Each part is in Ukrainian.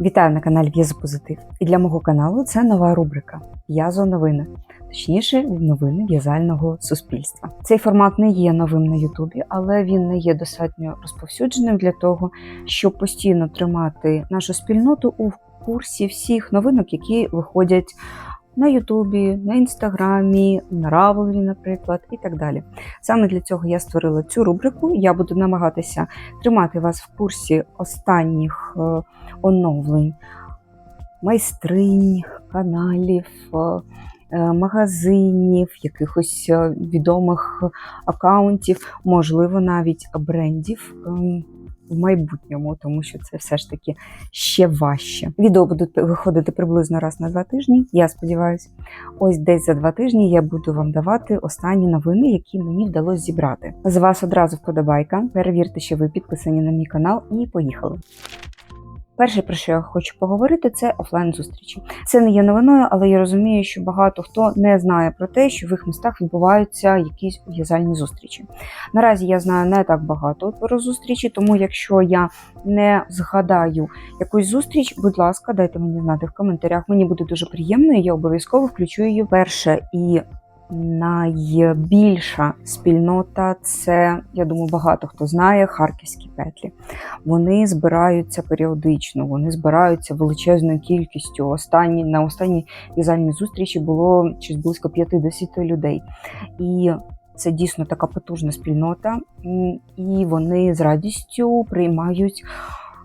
Вітаю на каналі В'язопозитив. І для мого каналу це нова рубрика В'язо новини, точніше, новини в'язального суспільства. Цей формат не є новим на Ютубі, але він не є достатньо розповсюдженим для того, щоб постійно тримати нашу спільноту у курсі всіх новинок, які виходять на Ютубі, на інстаграмі, на Равелі, наприклад, і так далі. Саме для цього я створила цю рубрику. Я буду намагатися тримати вас в курсі останніх е, оновлень майстринь, каналів, е, е, магазинів, якихось відомих акаунтів, можливо, навіть брендів. В майбутньому, тому що це все ж таки ще важче. Відео будуть виходити приблизно раз на два тижні. Я сподіваюся, ось десь за два тижні я буду вам давати останні новини, які мені вдалося зібрати. З вас одразу вподобайка. Перевірте, що ви підписані на мій канал, і поїхали. Перше, про що я хочу поговорити, це офлайн зустрічі. Це не є новиною, але я розумію, що багато хто не знає про те, що в їх містах відбуваються якісь в'язальні зустрічі. Наразі я знаю не так багато про зустрічі, тому якщо я не згадаю якусь зустріч, будь ласка, дайте мені знати в коментарях. Мені буде дуже приємно, і я обов'язково включу її перше і. Найбільша спільнота це, я думаю, багато хто знає, харківські петлі. Вони збираються періодично, вони збираються величезною кількістю. Останні на останній в'язальній зустрічі було щось близько 50 людей. І це дійсно така потужна спільнота, і вони з радістю приймають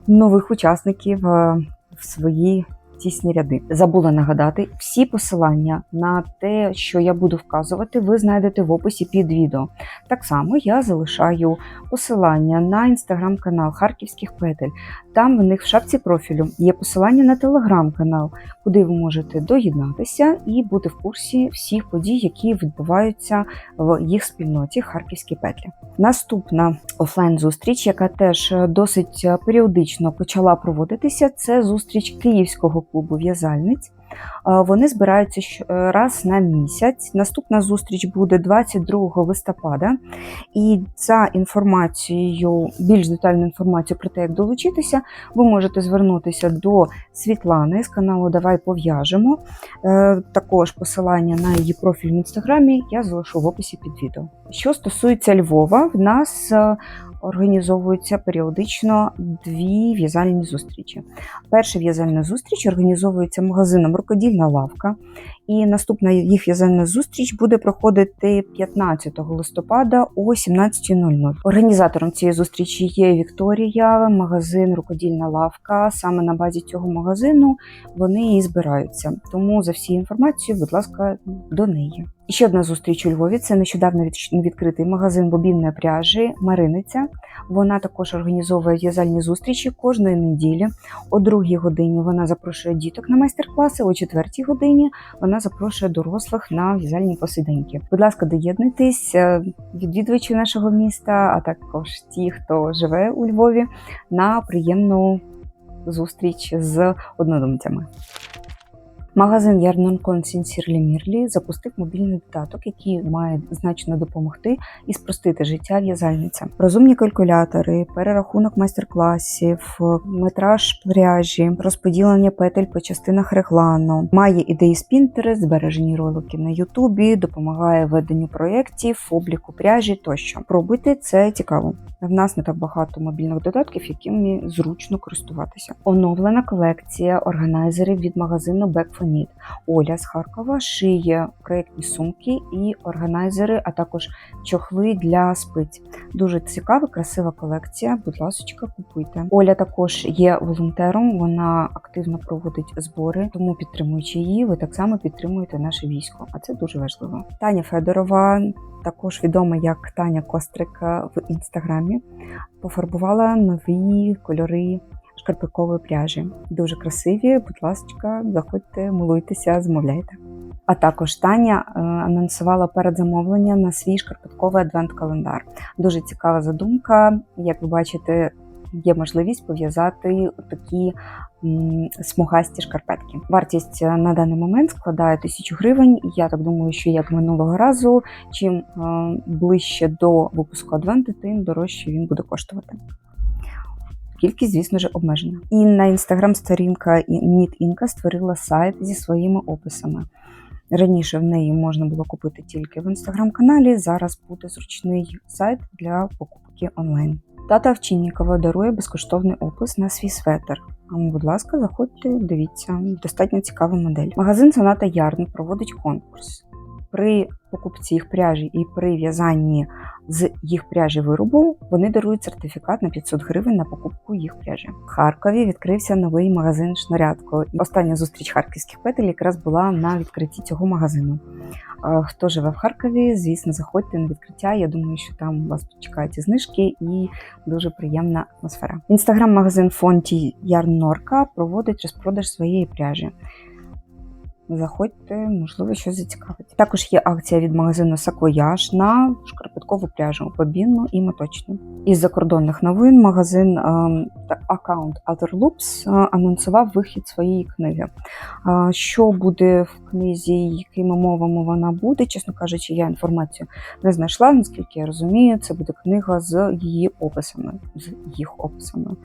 нових учасників е, в свої тісні ряди. Забула нагадати, всі посилання на те, що я буду вказувати, ви знайдете в описі під відео. Так само я залишаю посилання на інстаграм-канал Харківських петель. Там в них в шапці профілю є посилання на телеграм-канал, куди ви можете доєднатися і бути в курсі всіх подій, які відбуваються в їх спільноті Харківські петлі. Наступна офлайн-зустріч, яка теж досить періодично почала проводитися, це зустріч Київського клубу в'язальниць. Е, Вони збираються е, раз на місяць. Наступна зустріч буде 22 листопада. І за інформацією, більш детальну інформацію про те, як долучитися, ви можете звернутися до Світлани з каналу Давай пов'яжемо. Е, Також посилання на її профіль в інстаграмі я залишу в описі під відео. Що стосується Львова, в нас е, організовуються періодично дві в'язальні зустрічі. Перша в'язальна зустріч організовується магазином Рукодільна лавка, і наступна їх в'язальна зустріч буде проходити 15 листопада о 17.00. Організатором цієї зустрічі є Вікторія, магазин Рукодільна лавка. Саме на базі цього магазину вони і збираються. Тому за всі інформацію, будь ласка, до неї. Ще одна зустріч у Львові. Це нещодавно відкритий магазин бобінної пряжі Мариниця. Вона також організовує в'язальні зустрічі кожної неділі. О другій годині вона запрошує діток на майстер-класи, о четвертій годині вона запрошує дорослих на в'язальні посиденьки. Будь ласка, доєднуйтесь, е, відвідувачі нашого міста, а також ті, хто живе у Львові, на приємну зустріч з однодумцями. Магазин Ярнонкон Сінсірлі Мірлі запустив мобільний додаток, який має значно допомогти і спростити життя в'язальницям. Розумні калькулятори, перерахунок майстер-класів, метраж пряжі, розподілення петель по частинах реглану, має ідеї з Pinterest, збережені ролики на Ютубі, допомагає веденню проєктів, обліку пряжі тощо. Пробуйте це цікаво. В нас не так багато мобільних додатків, якими зручно користуватися. Оновлена колекція органайзерів від магазину Back for Оля з Харкова шиє проєктні сумки і органайзери, а також чохли для спиць. Дуже цікава, красива колекція. Будь ласка, купуйте. Оля також є волонтером. Вона активно проводить збори, тому підтримуючи її, ви так само підтримуєте наше військо. А це дуже важливо. Таня Федорова, також відома як Таня Кострика в інстаграмі, пофарбувала нові кольори шкарпеткової пряжі. Дуже красиві. Будь ласка, заходьте, милуйтеся, замовляйте. А також Таня е, анонсувала передзамовлення на свій шкарпетковий адвент-календар. Дуже цікава задумка. Як ви бачите, є можливість пов'язати такі смугасті шкарпетки. Вартість е, на даний момент складає 1000 гривень. Я так думаю, що як минулого разу, чим е, ближче до випуску адвенту, тим дорожче він буде коштувати. Кількість, звісно ж, обмежена. І на інстаграм-сторінка Нітінка створила сайт зі своїми описами. Раніше в неї можна було купити тільки в інстаграм-каналі. Зараз буде зручний сайт для покупки онлайн. Тата Овчиннікова дарує безкоштовний опис на свій светр. Будь ласка, заходьте, дивіться, достатньо цікава модель. Магазин Соната Ярн проводить конкурс. При покупці їх пряжі і при в'язанні з їх пряжі виробу вони дарують сертифікат на 500 гривень на покупку їх пряжі. В Харкові відкрився новий магазин Шнарядко. Остання зустріч харківських петель якраз була на відкритті цього магазину. Хто живе в Харкові, звісно, заходьте на відкриття. Я думаю, що там вас чекають знижки і дуже приємна атмосфера. Інстаграм-магазин Фонті Ярнорка проводить розпродаж своєї пряжі. Заходьте, можливо, щось зацікавить. Також є акція від магазину Сакояж на шкарпеткову пряжу бобінну і моточну. Із закордонних новин магазин та аккаунт Other Loops е, анонсував вихід своєї книги. Е, Що буде в книзі, якими мовами вона буде, чесно кажучи, я інформацію не знайшла. Наскільки я розумію, це буде книга з її описами. З їх описами.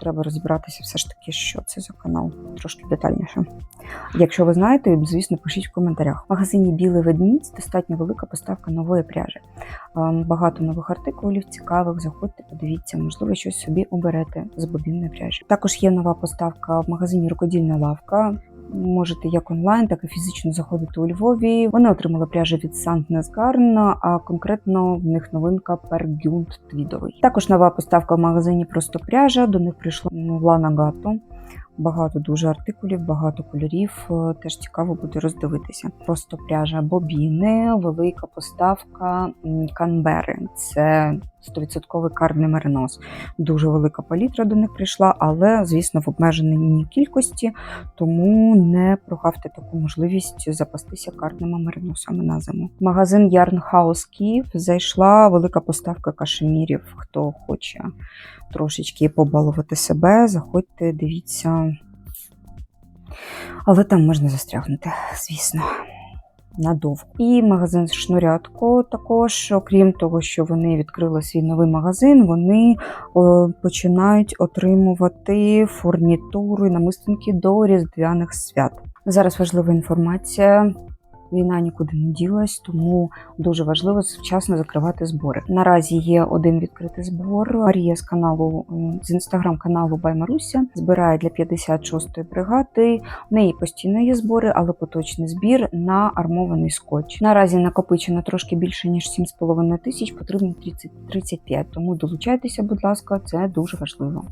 Треба розібратися все ж таки, що це за канал трошки детальніше. Якщо ви знаєте, звісно, пишіть в коментарях. В магазині Білий ведмідь достатньо велика поставка нової пряжі. Ем, Багато нових артикулів, цікавих. Заходьте, подивіться, можливо, щось собі оберете з бобінної пряжі. Також є нова поставка в магазині Рукодільна лавка. Можете як онлайн, так і фізично заходити у Львові. Вони отримали пряжі від Сантнес Гарн, а конкретно в них новинка Пергюнт твідовий. Також нова поставка в магазині Просто пряжа. До них прийшла Лана Гато. Багато дуже артикулів, багато кольорів. Е, Теж цікаво буде роздивитися. Просто пряжа бобіни, велика поставка канбери. Це 100% карний меринос. Дуже велика палітра до них прийшла, але, звісно, в обмеженій кількості, тому не прогавте таку можливість запастися карними мериносами на зиму. Магазин Yarn House Київ зайшла велика поставка кашемірів. Хто хоче трошечки побалувати себе, заходьте, дивіться. Але там можна застрягнути, звісно. Надовго. І магазин Шнурятко також, окрім того, що вони відкрили свій новий магазин, вони починають отримувати фурнітуру і намистинки до різдвяних свят. Зараз важлива інформація. Війна нікуди не ділась, тому дуже важливо вчасно закривати збори. Наразі є один відкритий збор. Марія з каналу з інстаграм-каналу Баймаруся збирає для 56-ї бригади. В неї постійно є збори, але поточний збір на армований скотч. Наразі накопичено трошки більше ніж 7,5 тисяч, потрібно 30, 35. Тому долучайтеся, будь ласка, це дуже важливо.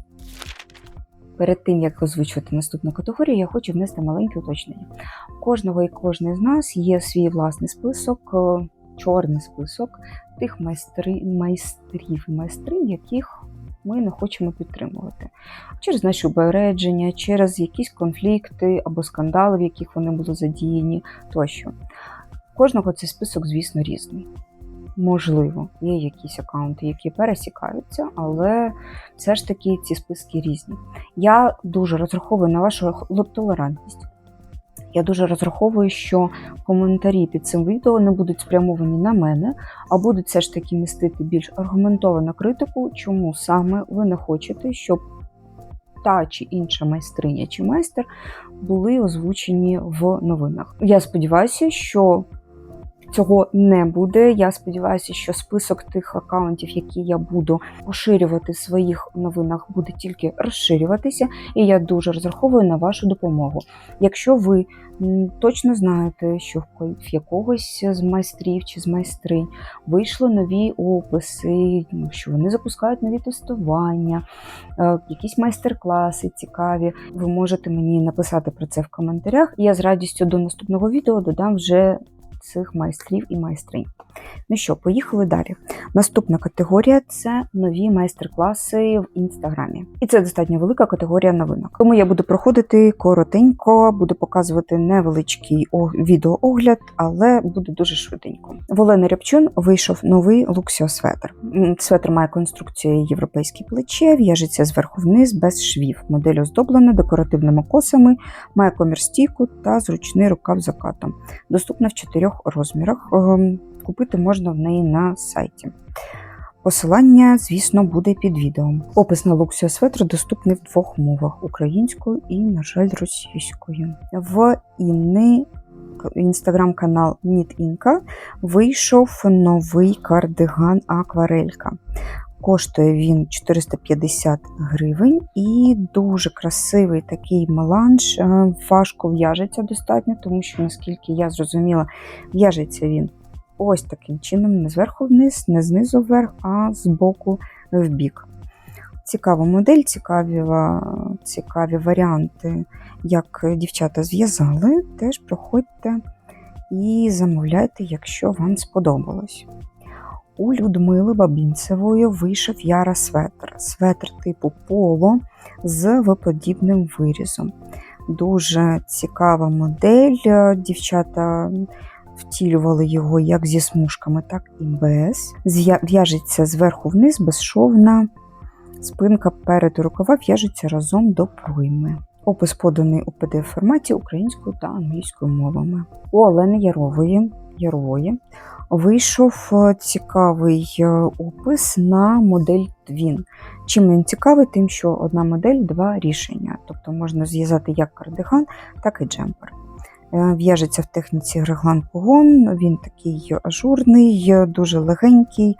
Перед тим як озвучувати наступну категорію, я хочу внести маленьке уточнення. Кожного і кожної з нас є свій власний список, е, чорний список тих майстри, майстрів і майстринь, яких ми не хочемо підтримувати. Через наші упередження, через якісь конфлікти або скандали, в яких вони були задіяні тощо. Кожного цей список, звісно, різний. Можливо, є якісь аккаунти, які пересікаються, але все ж таки ці списки різні. Я дуже розраховую на вашу толерантність. Я дуже розраховую, що коментарі під цим відео не будуть спрямовані на мене, а будуть все ж таки містити більш аргументовану критику, чому саме ви не хочете, щоб та чи інша майстриня чи майстер були озвучені в новинах. Я сподіваюся, що цього не буде. Я сподіваюся, що список тих аккаунтів, які я буду поширювати в своїх новинах, буде тільки розширюватися, і я дуже розраховую на вашу допомогу. Якщо ви точно знаєте, що в якогось з майстрів чи з майстринь вийшли нові описи, ну, що вони запускають нові тестування, е, якісь майстер-класи цікаві, ви можете мені написати про це в коментарях, я з радістю до наступного відео додам вже цих майстрів і майстринь. Ну що, поїхали далі. Наступна категорія це нові майстер-класи в інстаграмі. І це достатньо велика категорія новинок. Тому я буду проходити коротенько, буду показувати невеличкий відеоогляд, але буде дуже швиденько. В Олени Рябчун вийшов новий Luxio светр. Светр має конструкцію європейське плече, в'яжеться зверху вниз без швів. Модель оздоблена декоративними косами, має комір стійку та зручний рукав закатом. Доступна в чотирьох розмірах. Ем, Купити можна в неї на сайті. Посилання, звісно, буде під відео. Опис на Luxio Светр доступний в двох мовах: українською і, на жаль, російською. В Інни інстаграм-канал Нітінка вийшов новий кардиган Акварелька. Коштує він 450 гривень і дуже красивий такий меланж. Е, Важко в'яжеться достатньо, тому що, наскільки я зрозуміла, в'яжеться він ось таким чином, не зверху вниз, не знизу вверх, а з боку в бік. Цікава модель, цікаві, цікаві варіанти, як дівчата зв'язали. Теж проходьте і замовляйте, якщо вам сподобалось. У Людмили Бабінцевої вийшов яра светр. Светр типу поло з виподібним вирізом. Дуже цікава модель. Дівчата втілювали його як зі смужками, так і без. В'яжеться зверху вниз, безшовна. Спинка перед рукава в'яжеться разом до пройми. Опис поданий у pdf форматі українською та англійською мовами. У Олени Ярової Ярової вийшов е, цікавий е, опис на модель Twin. Чим він цікавий, тим, що одна модель два рішення. Тобто можна зв'язати як кардиган, так і джемпер. Е, в'яжеться в техніці реглан погон, він такий ажурний, дуже легенький,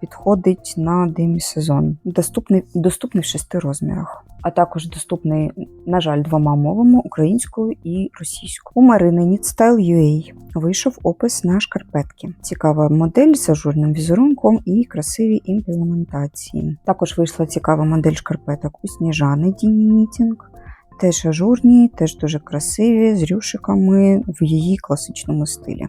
підходить на демі-сезон. Доступний доступний в шести розмірах, а також доступний, на жаль, двома мовами українською і російською. У Марини Knit UA вийшов опис на шкарпетки. Цікава модель з ажурним візерунком і красиві імплементації. Також вийшла цікава модель шкарпеток у Сніжани Діні Нітінг. Теж ажурні, теж дуже красиві, з рюшиками в її класичному стилі. Е,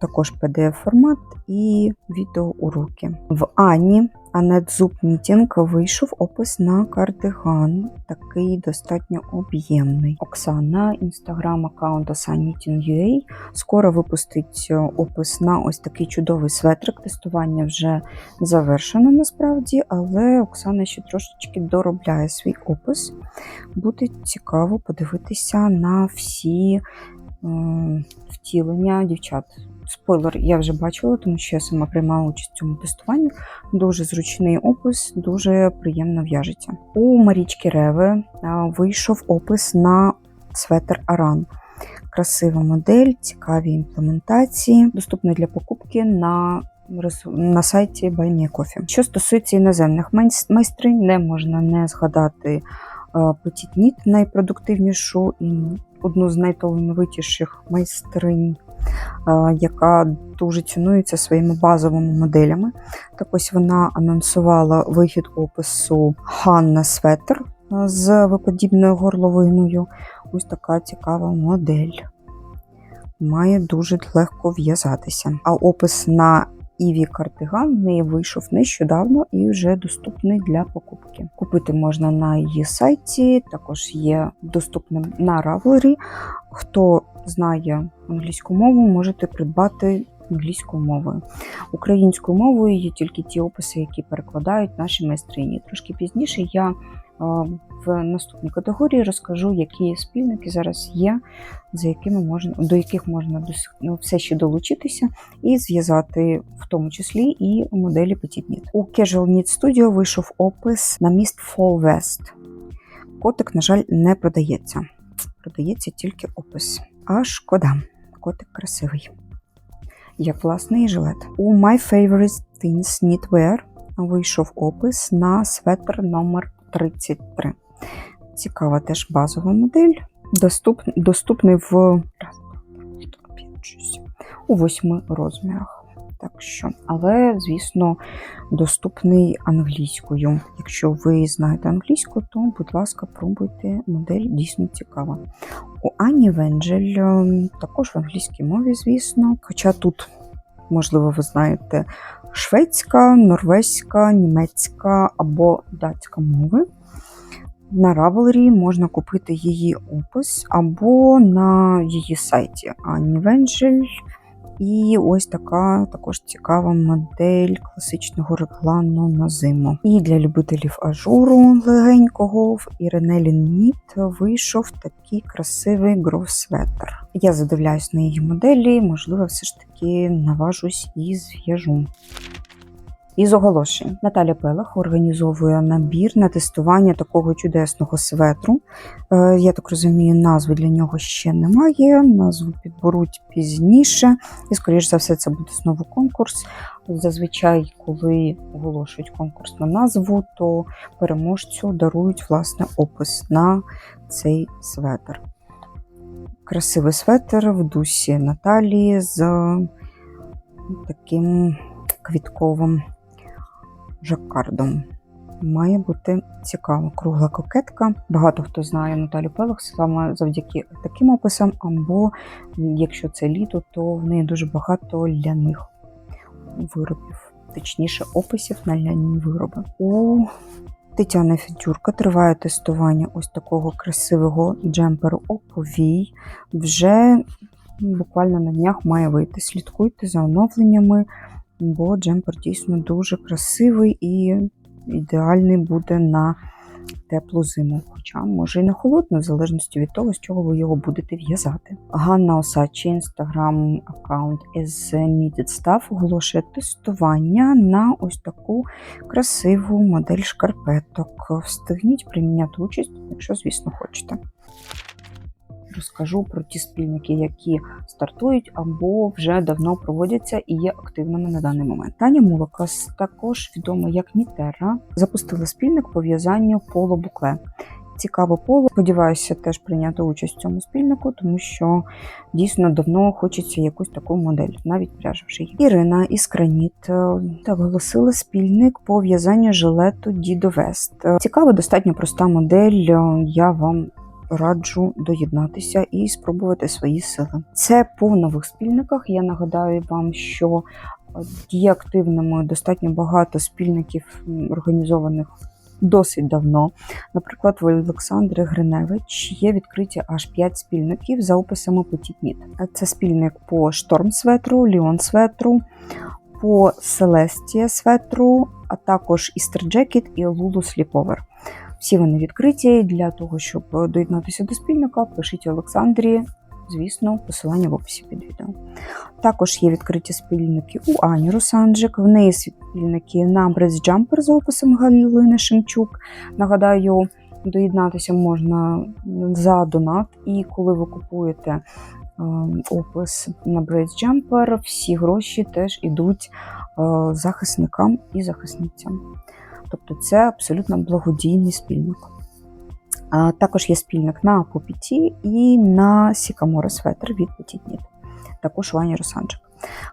також PDF-формат і відеоуроки. В Ані Анет Зуб Мітінг вийшов опис на кардиган, такий достатньо об'ємний. Оксана, інстаграм аккаунт Asanitin.ua скоро випустить опис на ось такий чудовий светрик. Тестування вже завершено насправді, але Оксана ще трошечки доробляє свій опис. Буде цікаво подивитися на всі втілення дівчат. Спойлер, я вже бачила, тому що я сама приймала участь в цьому тестуванні. Дуже зручний опис, дуже приємно в'яжеться. У Марічки Реви вийшов опис на светер Аран. Красива модель, цікаві імплементації, доступний для покупки на на сайті BuyMeCoffee. Що стосується іноземних майстринь, не можна не згадати Petit Knit, найпродуктивнішу і одну з найталановитіших майстринь, яка дуже цінується своїми базовими моделями. Так ось вона анонсувала вихід опису Ханна Светер з виподібною горловиною. Ось така цікава модель. Має дуже легко в'язатися. А опис на Іві кардиган в неї вийшов нещодавно і вже доступний для покупки. Купити можна на її сайті, також є доступним на Ravelry. Хто знає англійську мову, можете придбати англійською мовою. Українською мовою є тільки ті описи, які перекладають наші майстрині. Трошки пізніше я в наступній категорії розкажу, які спільники зараз є, за якими можна, до яких можна ну, все ще долучитися і зв'язати, в тому числі і моделі Petit Knit. У Casual Knit Studio вийшов опис на міст Fall West. Котик, на жаль, не продається. Продається тільки опис. А шкода, котик красивий. Як власний жилет. У My Favorite Things Knitwear вийшов опис на светр номер 33. Цікава теж базова модель. Доступ, доступний в у восьми розмірах. Так що, Але, звісно, доступний англійською. Якщо ви знаєте англійську, то, будь ласка, пробуйте модель дійсно цікава. У Ані Венджель ем, також в англійській мові, звісно. Хоча тут, можливо, ви знаєте шведська, норвезька, німецька або датська мови. На Ravelry можна купити її опис або на її сайті Венджель. І ось така також цікава модель класичного реклану на зиму. І для любителів ажуру легенького в Іринелі Ніт вийшов такий красивий гроссветер. Я задивляюсь на її моделі, можливо, все ж таки наважусь і зв'яжу. Із оголошень Наталя Пелах організовує набір на тестування такого чудесного светру. Е, Я так розумію, назви для нього ще немає. Назву підберуть пізніше, і, скоріш за все, це буде знову конкурс. Зазвичай, коли оголошують конкурс на назву, то переможцю дарують власне опис на цей светр. Красивий светр в дусі Наталії з таким квітковим жаккардом. Має бути цікаво. Кругла кокетка. Багато хто знає Наталю Пелах саме завдяки таким описам, або якщо це літо, то в неї дуже багато ляних виробів, точніше, описів на ляні вироби. У Тетяни Федюрка триває тестування ось такого красивого джемперу Оповій. Вже буквально на днях має вийти. Слідкуйте за оновленнями, бо джемпер дійсно дуже красивий і ідеальний буде на теплу зиму. Хоча може і на холодну, в залежності від того, з чого ви його будете в'язати. Ганна Осадчі, інстаграм аккаунт is Needed Stuff оголошує тестування на ось таку красиву модель шкарпеток. Встигніть прийняти участь, якщо, звісно, хочете. Розкажу про ті спільники, які стартують або вже давно проводяться і є активними на даний момент. Таня Мулакас, також відома як Нітерра, запустила спільник по в'язанню поло букле. Цікаве поло. Сподіваюся теж прийняти участь в цьому спільнику, тому що дійсно давно хочеться якусь таку модель, навіть пряжа вже є. Ірина Іскраніт так оголосила спільник по в'язанню жилету Дідо Вест. Цікава, достатньо проста модель. Я вам раджу доєднатися і спробувати свої сили. Це по нових спільниках. Я нагадаю вам, що є активними достатньо багато спільників організованих. Досить давно, наприклад, в Олександри Гриневич є відкриті аж 5 спільників за описами Petit Knit. Це спільник по Шторм Светру, Ліон Светру, по Селестія Светру, а також Easter Jacket і Lulu Sleepover. Всі вони відкриті для того, щоб доєднатися до спільника. Пишіть Олександрі, звісно, посилання в описі під відео. Також є відкриті спільники у Ані Русанджик. В неї спільники на Jumper за описом Галини Шемчук. Нагадаю, доєднатися можна за донат, і коли ви купуєте е, опис на Jumper, всі гроші теж йдуть е, захисникам і захисницям. Тобто це абсолютно благодійний спільник. А Також є спільник на Попіті і на Сікамора Светр від Петітніт, Також у Ані Росанджик.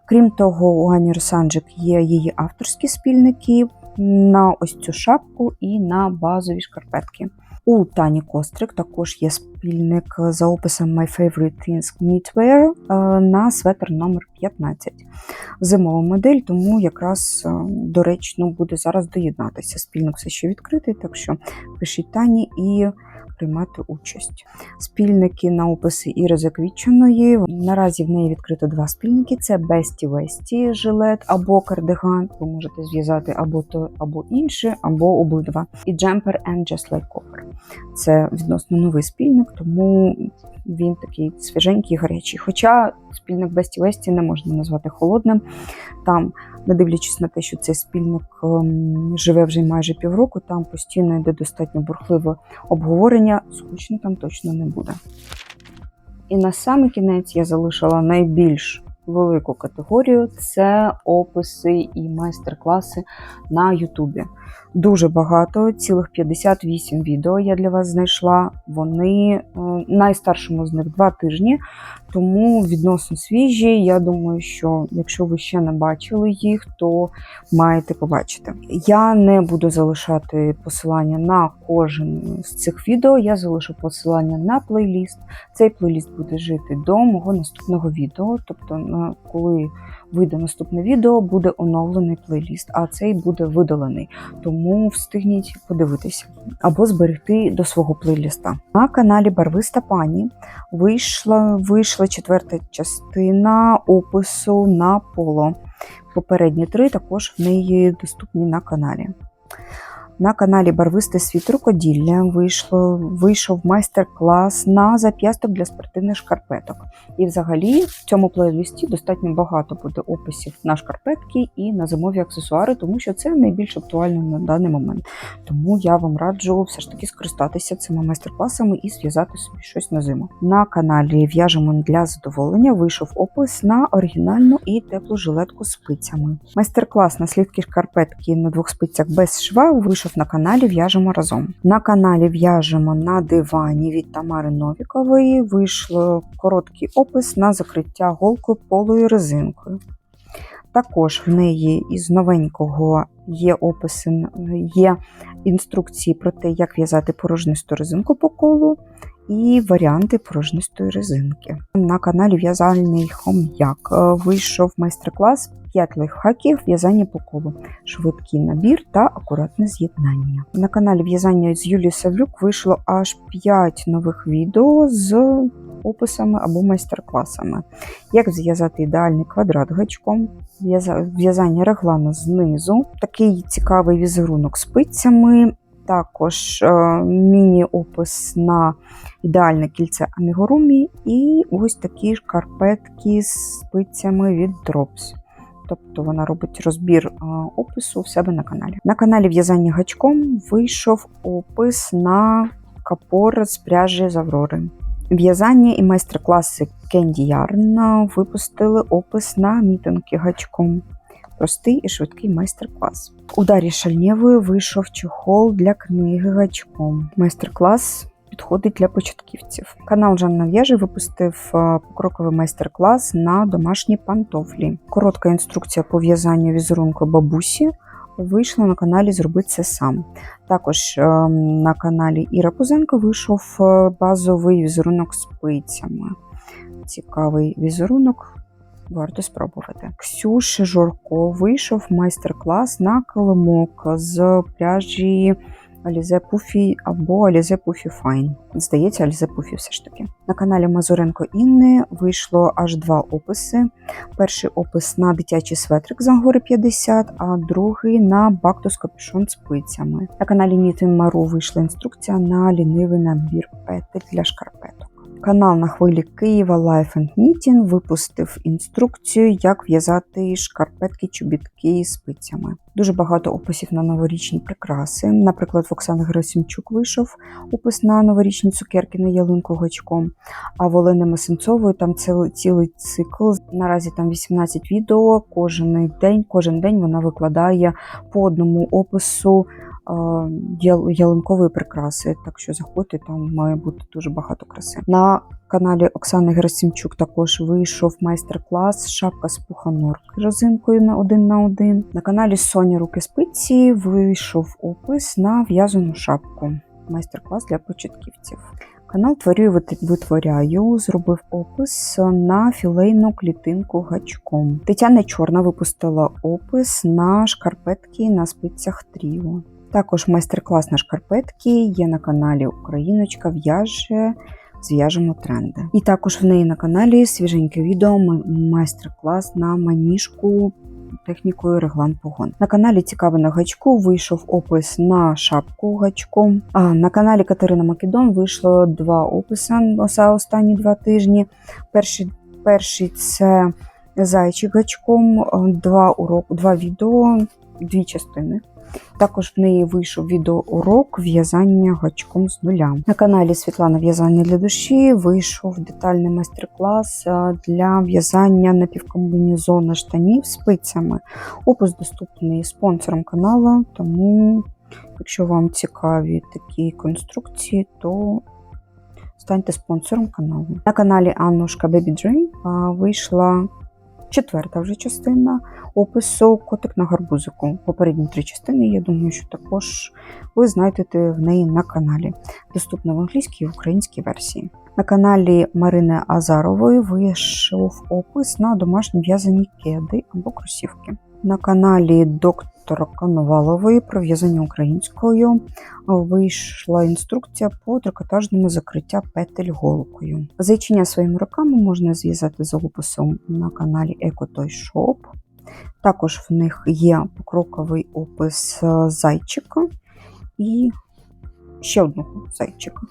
Крім того, у Ані Росанджик є її авторські спільники на ось цю шапку і на базові шкарпетки. У Тані Кострик також є спільник за описом My Favorite Things Knitwear на светр номер 15 Зимова модель, тому якраз доречно буде зараз доєднатися. Спільник все ще відкритий, так що пишіть Тані і приймати участь. Спільники на описи Іри Заквіченої. Наразі в неї відкрито два спільники: це Бесті Весті жилет або кардиган. Ви можете зв'язати або то, або інше, або обидва. І Jumper and Just Like Cover. Це відносно новий спільник, тому він такий свіженький, гарячий. Хоча спільник Бесті Весті не можна назвати холодним. Там, не дивлячись на те, що цей спільник ем, живе вже майже півроку, там постійно йде достатньо бурхливе обговорення, скучно там точно не буде. І на саме кінець я залишила найбільш велику категорію це описи і майстер-класи на Ютубі. Дуже багато, цілих 58 відео я для вас знайшла. Вони е, найстаршому з них два тижні, тому відносно свіжі. Я думаю, що якщо ви ще не бачили їх, то маєте побачити. Я не буду залишати посилання на кожен з цих відео. Я залишу посилання на плейліст. Цей плейліст буде жити до мого наступного відео. Тобто, коли вийде наступне відео, буде оновлений плейліст, а цей буде видалений. Тому встигніть подивитися або зберегти до свого плейліста. На каналі Барвиста Пані вийшла, вийшла четверта частина опису на поло. Попередні три також в неї доступні на каналі. На каналі Барвисте світ рукоділля вийшло, вийшов майстер-клас на зап'ясток для спортивних шкарпеток. І взагалі в цьому плейлисті достатньо багато буде описів на шкарпетки і на зимові аксесуари, тому що це найбільш актуально на даний момент. Тому я вам раджу все ж таки скористатися цими майстер-класами і зв'язати собі щось на зиму. На каналі В'яжемо для задоволення вийшов опис на оригінальну і теплу жилетку з спицями. Майстер-клас на слідки шкарпетки на двох спицях без шва вийшов на каналі В'яжемо разом. На каналі В'яжемо на дивані від Тамари Новікової вийшло короткий опис на закриття голкою полою резинкою. Також в неї із новенького є описи, є інструкції про те, як в'язати порожнисту резинку по колу, і варіанти порожнистої резинки. На каналі В'язальний Хом'як вийшов майстер-клас 5 лайфхаків в'язання по колу, швидкий набір та акуратне з'єднання. На каналі В'язання з Юлією Савлюк вийшло аж 5 нових відео з описами або майстер-класами. Як зв'язати ідеальний квадрат гачком, в'язання реглана знизу, такий цікавий візерунок спицями. Також е, міні-опис на ідеальне кільце амігурумі і ось такі шкарпетки з спицями від Drops. Тобто вона робить розбір е, опису в себе на каналі. На каналі В'язання гачком вийшов опис на капор з пряжі з Аврори. В'язання і майстер-класи Candy Yarn випустили опис на мітинги гачком. Простий і швидкий майстер-клас. У Дарі Шальнєвої вийшов чохол для книги гачком. Майстер-клас підходить для початківців. Канал Жанна В'яжі випустив е, покроковий майстер-клас на домашні пантофлі. Коротка інструкція по в'язанню візерунку бабусі вийшла на каналі Зроби це сам. Також е, на каналі Іра Пузенко вийшов е, базовий візерунок з спицями. Цікавий візерунок. Варто спробувати. Ксюші Журко вийшов майстер-клас на килимок з пряжі Alize Пуфі або Алізе Пуфі Файн. Здається, Алізе Пуфі все ж таки. На каналі Мазуренко Інни вийшло аж два описи. Перший опис на дитячий светрик з Ангори 50, а другий на бактус капюшон з пицями. На каналі Міти Мару вийшла інструкція на лінивий набір петель для шкарпеток. Канал на хвилі Києва Life and Knitting випустив інструкцію, як в'язати шкарпетки, чобітки спицями. Дуже багато описів на новорічні прикраси. Наприклад, в Оксани Герасимчук вийшов опис на новорічні цукерки на ялинку гачком. А в Олени Масенцової там цілий, цілий цикл. Наразі там 18 відео. Кожен день, кожен день вона викладає по одному опису ялинкової прикраси. Так що заходьте, там має бути дуже багато краси. На каналі Оксани Герасимчук також вийшов майстер-клас Шапка з пуханорки розинкою на один на один. На каналі Соня Руки Спиці вийшов опис на в'язану шапку. Майстер-клас для початківців. Канал Творюю витворяю зробив опис на філейну клітинку гачком. Тетяна Чорна випустила опис на шкарпетки на спицях Тріо. Також майстер-клас на шкарпетки є на каналі Україночка в'яже. Зв'яжемо тренди. І також в неї на каналі свіженьке відео майстер-клас на маніжку технікою реглан погон. На каналі Цікаве на гачку вийшов опис на шапку гачком. А на каналі Катерина Македон вийшло два описи за останні два тижні. Перший перший це зайчик гачком, два уроки, два відео, дві частини. Також в неї вийшов відеоурок в'язання гачком з нуля. На каналі Світлана В'язання для душі вийшов детальний майстер-клас для в'язання напівкомбінізона штанів спицями. Опис доступний спонсором каналу, тому, якщо вам цікаві такі конструкції, то станьте спонсором каналу. На каналі Аннушка Baby Dream вийшла четверта вже частина опису Котик на гарбузику. Попередні три частини, я думаю, що також ви знайдете в неї на каналі. Доступна в англійській і українській версії. На каналі Марини Азарової вийшов опис на домашні в'язані кеди або кросівки. На каналі доктора Коновалової про в'язання українською вийшла інструкція по трикотажному закриття петель голкою. Зайчення своїми руками можна зв'язати за описом на каналі EcoToy Shop. Також в них є покроковий опис зайчика і ще одного зайчика.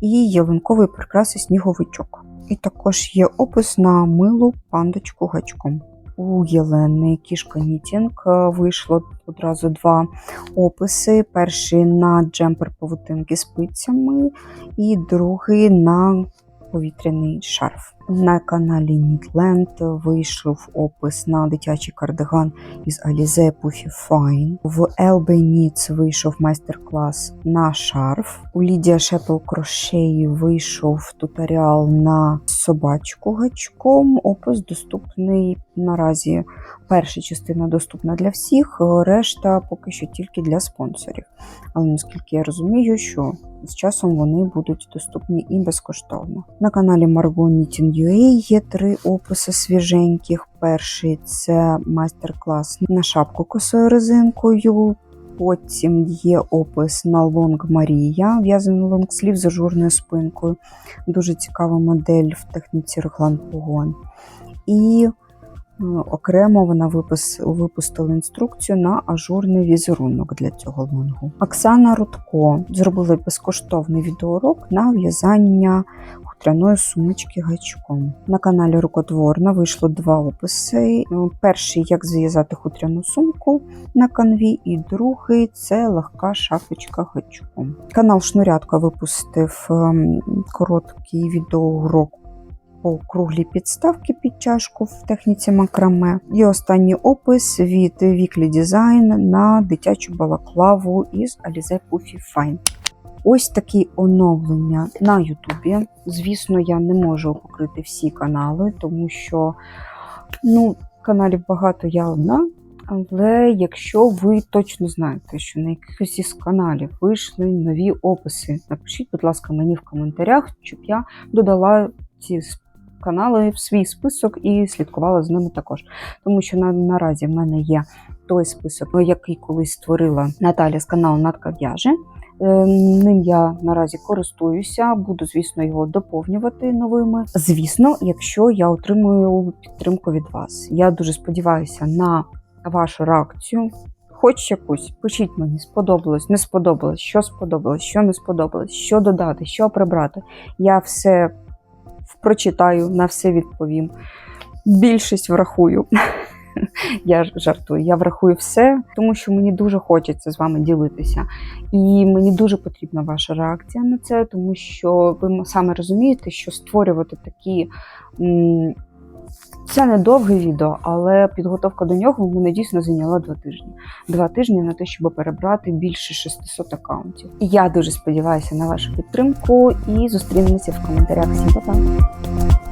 І ялинковий прикраси сніговичок. І також є опис на милу пандочку гачком. У Єлени кішка Нітінг е, вийшло одразу два описи. Перший на джемпер павутинки з пицями, і другий на повітряний шарф. На каналі Нітленд вийшов опис на дитячий кардиган із Alize Puffy Fine. В LB Knits вийшов майстер-клас на шарф. У Лідія Шепел Крошеї вийшов туторіал на собачку гачком. Опис доступний наразі. Перша частина доступна для всіх, решта поки що тільки для спонсорів. Але наскільки я розумію, що з часом вони будуть доступні і безкоштовно. На каналі Margot Knitting UA є три описи свіженьких. Перший це майстер-клас на шапку косою резинкою. Потім є опис на лонг Марія, в'язаний лонгслів з ажурною спинкою. Дуже цікава модель в техніці Реглан Погон. І е, окремо вона випис, випустила інструкцію на ажурний візерунок для цього лонгу. Оксана Рудко зробила безкоштовний відеоурок на в'язання хутряної сумочки гачком. На каналі Рукотворна вийшло два описи. Е, Перший як зв'язати хутряну сумку на канві, і другий це легка шапочка гачком. Канал Шнурятка випустив ем, короткий відеоурок по круглій підставки під чашку в техніці макраме. І останній опис від Weekly Design на дитячу балаклаву із Alize Puffy Fine. Ось такі оновлення на Ютубі. Звісно, я не можу покрити всі канали, тому що ну, каналів багато я одна. Але якщо ви точно знаєте, що на якихось із каналів вийшли нові описи, напишіть, будь ласка, мені в коментарях, щоб я додала ці канали в свій список і слідкувала за ними також. Тому що на, наразі в мене є той список, який колись створила Наталя з каналу Натка в'яже. Е, Ним я наразі користуюся, буду, звісно, його доповнювати новими. Звісно, якщо я отримую підтримку від вас. Я дуже сподіваюся на вашу реакцію. Хоч якусь, пишіть мені, сподобалось, не сподобалось, що сподобалось, що не сподобалось, що додати, що прибрати. Я все прочитаю, на все відповім. Більшість врахую. Я жартую, я врахую все, тому що мені дуже хочеться з вами ділитися. І мені дуже потрібна ваша реакція на це, тому що ви саме розумієте, що створювати такі. Це не довге відео, але підготовка до нього мене дійсно зайняла два тижні. Два тижні на те, щоб перебрати більше 600 аккаунтів. І я дуже сподіваюся на вашу підтримку і зустрінемося в коментарях. Всім па-па!